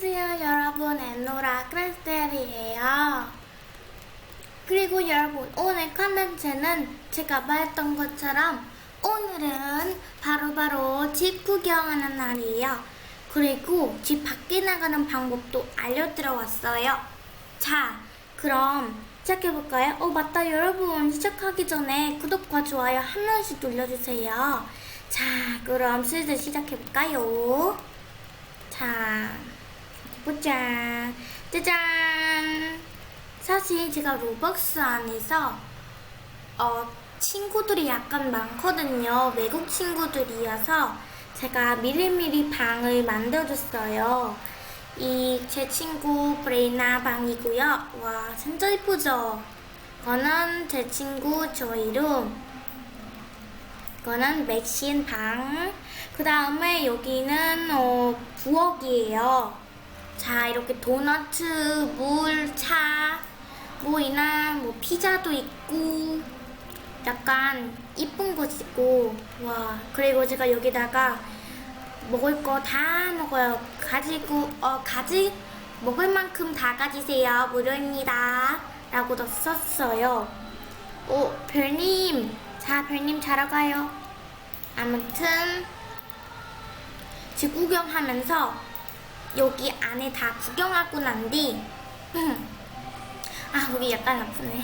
안녕하세요 여러분. 엔노라 크리스텔이에요. 그리고 여러분 오늘 컨텐츠는 제가 말했던 것처럼 오늘은 바로 바로 집 구경하는 날이에요. 그리고 집 밖에 나가는 방법도 알려드려 왔어요. 자 그럼 시작해볼까요? 어 맞다. 여러분 시작하기 전에 구독과 좋아요 한 명씩 눌러주세요. 자 그럼 슬슬 시작해볼까요? 자, 보자. 짜잔! 사실 제가 로벅스 안에서, 어, 친구들이 약간 많거든요. 외국 친구들이어서 제가 미리미리 방을 만들어줬어요. 이 제 친구 브레이나 방이고요. 와, 진짜 이쁘죠? 이거는 제 친구 조이룸. 이거는 맥신 방. 그 다음에 여기는 어, 부엌이에요. 자, 이렇게 도너츠, 물, 차, 뭐 이나 뭐 피자도 있고 약간 이쁜 곳이고 와 그리고 제가 여기다가 먹을 거 다 먹어요. 가지고 어 가지 먹을 만큼 다 가지세요. 무료입니다. 라고 도 썼어요. 오, 별님. 자, 별님 자러 가요. 아무튼 집 구경하면서 여기 안에 다 구경하고 난 뒤, 아, 여기 약간 아프네.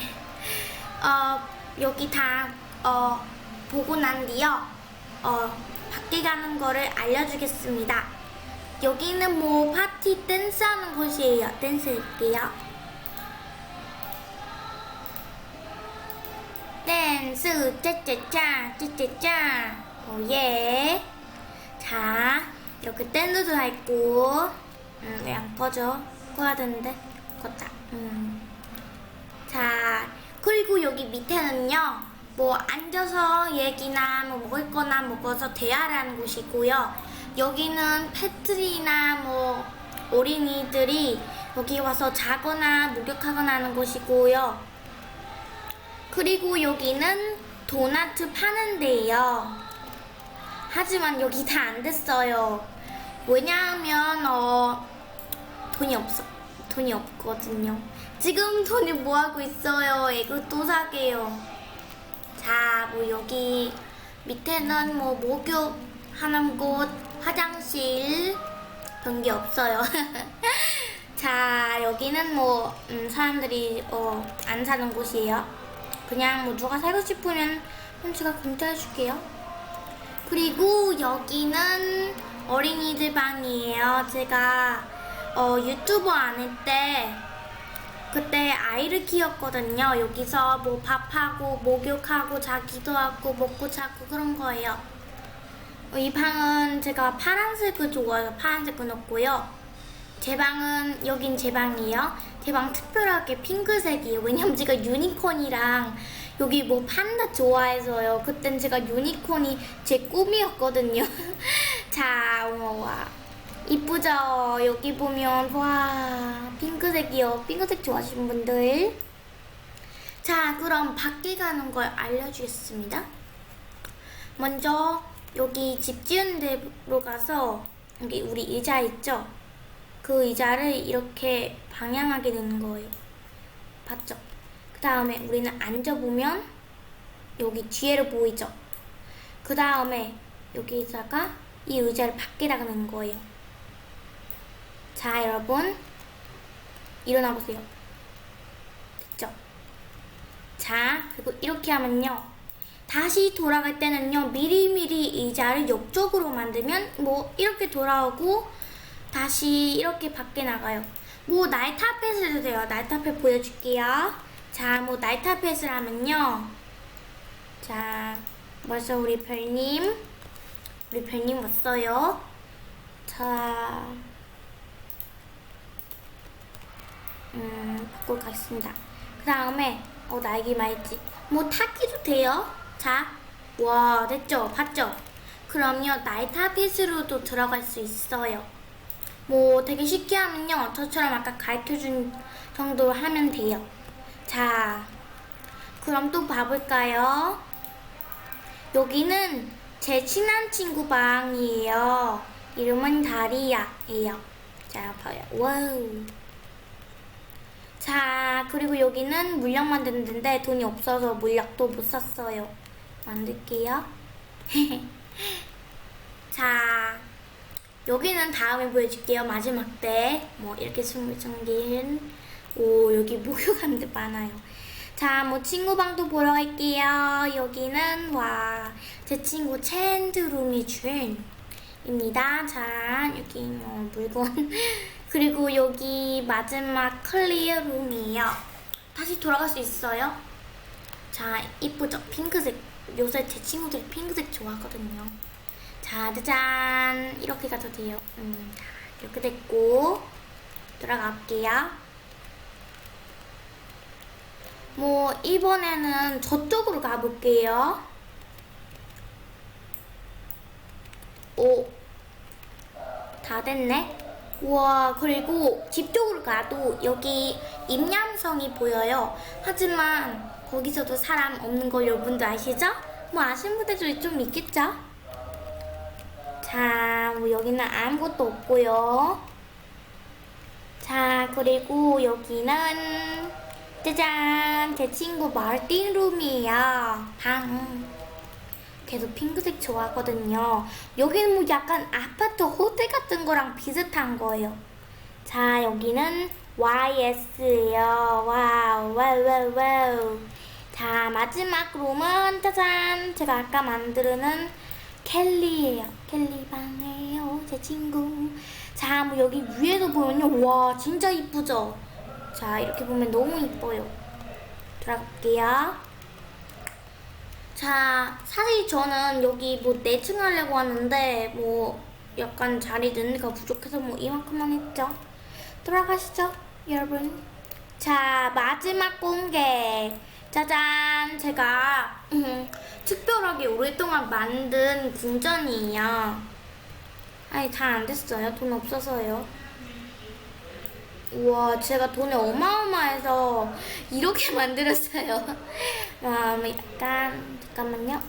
어, 여기 다, 어, 보고 난 뒤요, 어, 밖에 가는 거를 알려주겠습니다. 여기는 뭐 파티 댄스 하는 곳이에요. 댄스 할게요. 댄스 짜짜짜 짜짜짜 오예 자 이렇게 댄스도 다 있고 음, 왜안 꺼져? 꺼야 되는데 껐다 음. 자 그리고 여기 밑에는요 뭐 앉아서 얘기나 뭐 먹을 거나 먹어서 대화를 하는 곳이고요 여기는 패트리나 뭐 어린이들이 여기 와서 자거나 목욕하거나 하는 곳이고요 그리고 여기는 도나트 파는 데예요. 하지만 여기 다 안 됐어요. 왜냐하면 어 돈이 없어 돈이 없거든요. 지금 돈이 뭐 하고 있어요? 이거 또 사게요. 자, 뭐 여기 밑에는 뭐 목욕 하는 곳, 화장실 그런 게 없어요. 자, 여기는 뭐 음, 사람들이 어, 안 사는 곳이에요. 그냥 뭐 누가 살고 싶으면 홈치가 공짜해 줄게요. 그리고 여기는 어린이들 방이에요. 제가 어, 유튜버 안할 때 그때 아이를 키웠거든요. 여기서 뭐 밥하고 목욕하고 자기도 하고 먹고 자고 그런 거예요. 어, 이 방은 제가 파란색을 좋아해서 파란색을 넣었고요. 제 방은 여긴 제 방이에요. 제 방 특별하게 핑크색이에요. 왜냐면 제가 유니콘이랑 여기 뭐 판다 좋아해서요. 그땐 제가 유니콘이 제 꿈이었거든요. 자, 어머 이쁘죠? 여기 보면 와 핑크색이요. 핑크색 좋아하시는 분들. 자, 그럼 밖에 가는 걸 알려주겠습니다. 먼저 여기 집 지은 데로 가서 여기 우리 의자 있죠? 그 의자를 이렇게 방향하게 되는 거예요. 봤죠? 그 다음에 우리는 앉아보면 여기 뒤에를 보이죠? 그 다음에 여기다가 이 의자를 밖에 나가는 거예요. 자, 여러분. 일어나 보세요. 됐죠? 자, 그리고 이렇게 하면요. 다시 돌아갈 때는요, 미리미리 의자를 옆쪽으로 만들면 뭐 이렇게 돌아오고 다시 이렇게 밖에 나가요. 뭐 나이타펫을 해도 돼요. 나이타펫 보여줄게요. 자, 뭐 나이타펫을 하면요. 자, 벌써 우리 별님, 우리 별님 왔어요. 자, 음, 바꾸러 가겠습니다. 그 다음에, 어, 날개 말지. 뭐 타기도 돼요. 자, 와, 됐죠? 봤죠? 그럼요, 나이타펫으로도 들어갈 수 있어요. 뭐 되게 쉽게 하면요. 저처럼 아까 가르쳐준 정도로 하면 돼요. 자, 그럼 또 봐볼까요? 여기는 제 친한 친구 방이에요. 이름은 다리야예요. 자, 봐요. 와우. 자, 그리고 여기는 물약 만드는 데인데 돈이 없어서 물약도 못 샀어요. 만들게요. 자, 여기는 다음에 보여줄게요. 마지막 때. 뭐, 이렇게 숨을 잠긴. 오, 여기 목욕하는 데 많아요. 자, 뭐, 친구 방도 보러 갈게요. 여기는, 와, 제 친구 챈드룸이 주인입니다. 자, 여기 뭐, 물건. 그리고 여기 마지막 클리어 룸이에요. 다시 돌아갈 수 있어요? 자, 이쁘죠? 핑크색. 요새 제 친구들이 핑크색 좋아하거든요. 자, 짜잔. 이렇게 가도 돼요. 음, 자, 이렇게 됐고. 들어갈게요. 뭐, 이번에는 저쪽으로 가볼게요. 오. 다 됐네. 우와, 그리고 집 쪽으로 가도 여기 임양성이 보여요. 하지만 거기서도 사람 없는 거 여러분도 아시죠? 뭐 아시는 분들도 좀 있겠죠? 자, 뭐 여기는 아무것도 없고요. 자, 그리고 여기는 짜잔, 제 친구 마르틴 룸이에요. 방. 걔도 핑크색 좋아하거든요. 여기는 뭐 약간 아파트 호텔 같은 거랑 비슷한 거예요. 자, 여기는 YS예요. 와우, 와우, 와우, 와우. 자, 마지막 룸은 짜잔, 제가 아까 만드는 켈리예요. 켈리 방이에요, 제 친구. 자, 뭐 여기 위에서 보면요, 와, 진짜 이쁘죠? 자, 이렇게 보면 너무 이뻐요. 들어갈게요. 자, 사실 저는 여기 뭐 4층 하려고 하는데 뭐 약간 자리 넣는가 부족해서 뭐 이만큼만 했죠. 들어가시죠, 여러분. 자, 마지막 공개. 짜잔, 제가 음, 특별하게 오랫동안 만든 궁전이에요. 아니, 다안 됐어요. 돈 없어서요. 우와, 제가 돈이 어마어마해서 이렇게 만들었어요. 와, 뭐 약간, 잠깐만요.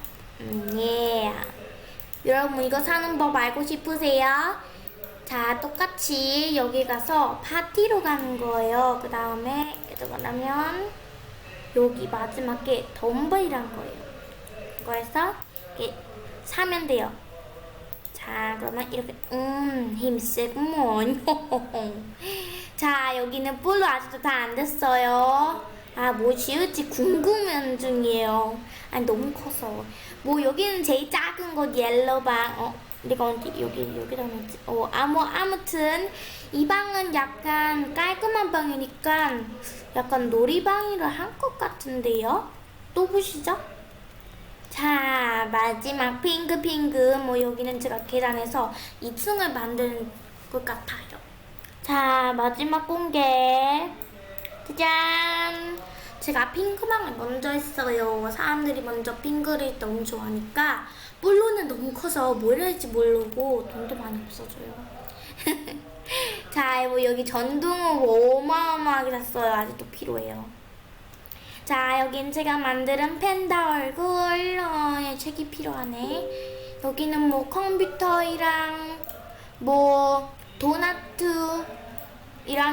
음, 예. 여러분, 이거 사는 법 알고 싶으세요? 자, 똑같이 여기 가서 파티로 가는 거예요. 그 다음에, 들어가려면, 여기 마지막에 덤블이란 거예요. 그거에서, 이렇게 사면 돼요. 자, 그러면 이렇게, 음, 힘세구먼. 자, 여기는 뿔로 아직도 다 안 됐어요. 아, 뭐 지을지 궁금한 중이에요. 아니, 너무 커서. 뭐, 여기는 제일 작은 거 옐로방. 어, 내가 언제 여기, 여기다 놓지? 어, 아, 뭐, 아무튼, 이 방은 약간 깔끔한 방이니까 약간 놀이방이라 한것 같은데요? 또 보시죠. 자, 마지막 핑크핑크. 뭐, 여기는 제가 계단에서 2층을 만드는 것 같아요. 자, 마지막 공개. 짜잔! 제가 핑크방을 먼저 했어요. 사람들이 먼저 핑크를 너무 좋아하니까 물론은 너무 커서 뭘 할지 모르고 돈도 많이 없어져요. 자, 뭐 여기 전등을 어마어마하게 샀어요. 아직도 필요해요. 자, 여긴 제가 만드는 팬다 얼굴. 어, 예, 책이 필요하네. 여기는 뭐 컴퓨터이랑 뭐 도나트이랑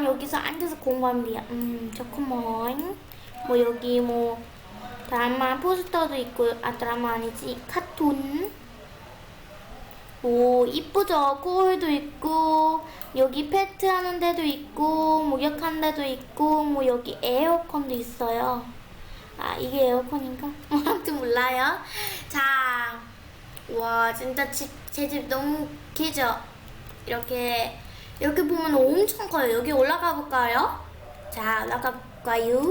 여기서 앉아서 돼요. 음, 좋구먼. 뭐 여기 뭐 드라마 포스터도 있고, 아 드라마 아니지 카툰. 오 이쁘죠? 거울도 있고 여기 페트 하는 데도 있고 목욕하는 데도 있고 뭐 여기 에어컨도 있어요. 아 이게 에어컨인가? 아무튼 몰라요. 자, 와 진짜 제집 너무 기죠? 이렇게 이렇게 보면 엄청 커요. 여기 올라가 볼까요? 자 올라가 볼까요?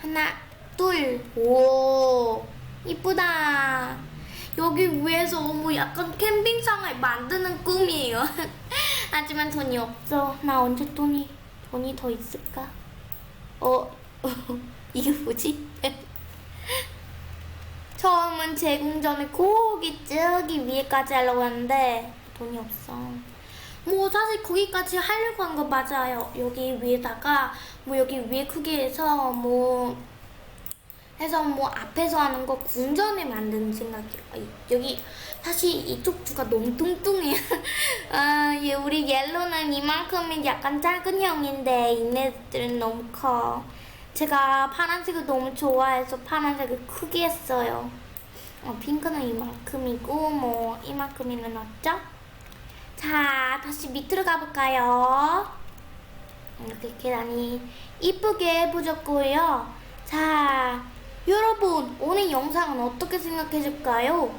하나, 둘, 오 이쁘다. 여기 위에서 뭐 약간 캠핑장을 만드는 꿈이에요. 하지만 돈이 없어. 나 언제 돈이 돈이 더 있을까? 어 이게 뭐지? 처음은 제궁전을 거기 저기 위에까지 하려고 했는데 돈이 없어. 뭐 사실 거기까지 하려고 한 거 맞아요. 여기 위에다가 뭐 여기 위에 크게 해서 뭐 해서 뭐 앞에서 하는 거 궁전을 만드는 생각이에요. 아, 이- 여기 사실 이쪽 두가 너무 뚱뚱해요. 아, 얘 우리 옐로는 이만큼이 약간 작은 형인데 얘네들은 너무 커. 제가 파란색을 너무 좋아해서 파란색을 크게 했어요. 어, 핑크는 이만큼이고 뭐 이만큼이면 없죠? 자, 다시 밑으로 가볼까요? 이렇게 계단이 이쁘게 부졌고요. 자, 여러분 오늘 영상은 어떻게 생각해줄까요?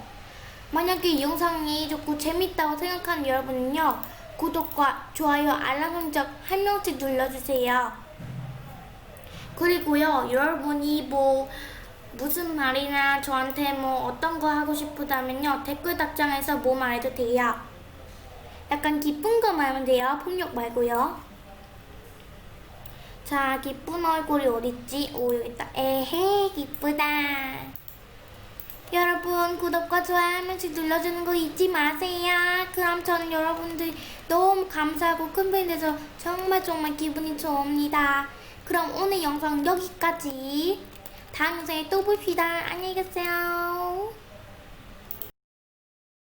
만약에 이 영상이 좋고 재밌다고 생각하는 여러분은요 구독과 좋아요 알람 설정 한 명씩 눌러주세요. 그리고요 여러분이 뭐 무슨 말이나 저한테 뭐 어떤 거 하고 싶다면요 댓글 답장해서 뭐 말해도 돼요. 약간 기쁜 거 말하면 돼요. 폭력 말고요. 자, 기쁜 얼굴이 어딨지? 오, 여기 있다. 에헤, 기쁘다. 여러분, 구독과 좋아요 한 명씩 눌러주는 거 잊지 마세요. 그럼 저는 여러분들 너무 감사하고 큰 팬이 돼서 정말 정말 기분이 좋습니다. 그럼 오늘 영상 여기까지. 다음 영상에 또 봅시다. 안녕히 계세요.